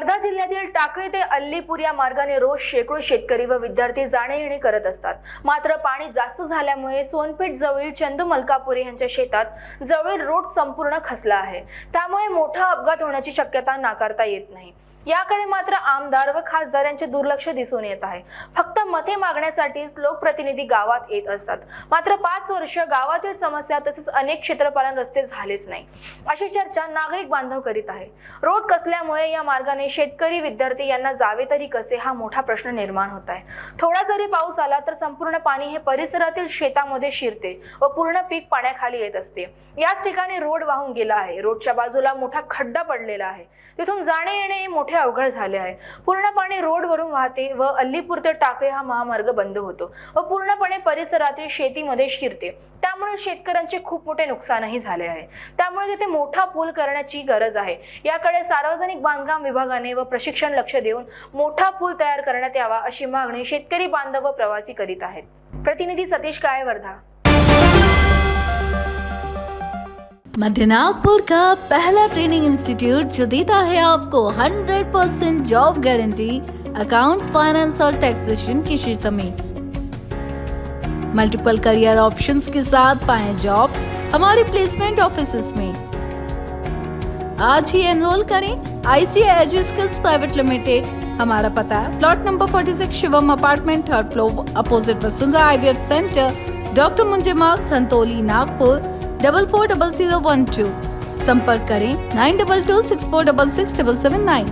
वर्धा जिल्ह्यातील टाकळी ते अल्लीपूर या मार्गाने रोज शेकडो शेतकरी व विद्यार्थी जाणे येणे करत असतात. मात्र पाणी जास्त झाल्यामुळे सोनपेठ जवळील चंदू मलकापुरे यांच्या शेतात जवळील रोड संपूर्ण खसला आहे. त्यामुळे मोठा अपघात होण्याची शक्यता नाकारता येत नाही. याकडे मात्र आमदार व खासदार यांचे दुर्लक्ष दिसून येत आहे. फक्त मते मागण्यासाठीच लोकप्रतिनिधी गावात येत असतात. मात्र पाच वर्ष गावातील समस्या तसेच अनेक क्षेत्रपालन रस्ते झालेच नाही. अशी चर्चा नागरिक बांधव करीत आहे. रोड कसल्यामुळे या मार्गाने शेतकरी विद्यार्थी यांना जावे तरी कसे हा मोठा प्रश्न निर्माण होत आहे. थोडा जरी पाऊस आला तर संपूर्ण पाणी हे परिसरातील शेतामध्ये शिरते व पूर्ण पीक पाण्याखाली येत असते. याच ठिकाणी रोड वाहून गेला आहे. रोडच्या बाजूला मोठा खड्डा पडलेला आहे. तिथून जाणे येणे हे मोठे अवघड झाले आहे. पूर्ण पाणी रोडवरून वाहते व अल्लीपूर ते टाकळे हा हा महामार्ग बंद होतो. व पूर्णपणे परिसरातील शेतीमध्ये शिरते. त्यामुळे शेतकऱ्यांचे खूप मोठे नुकसानही झाले आहे. त्यामुळे तिथे मोठा पूल करण्याची गरज आहे. याकडे सार्वजनिक बांधकाम विभागाने व प्रशिक्षण लक्ष देऊन मोठा पूल तयार करण्यात यावा अशी मागणी शेतकरी बांधव व प्रवासी करीत आहेत. प्रतिनिधी सतीश काळे वर्धा मध्य नागपुर का पहला ट्रेनिंग इंस्टीट्यूट जो देता है आपको 100% जॉब गारंटी अकाउंट्स फाइनेंस और टैक्सेशन के क्षेत्र में। मल्टीपल करियर ऑप्शंस के साथ पाए जॉब हमारे प्लेसमेंट ऑफ़िस में। आज ही एनरोल करें आईसीआई एजुस्किल्स प्राइवेट लिमिटेड हमारा पता है plot number 46 Shivam apartment third floor opposite Vasundhara IVF centre doctor Munje Marg Dhantoli Nagpur. double four double zero one two संपर्क करें nine double two six four double six double seven nine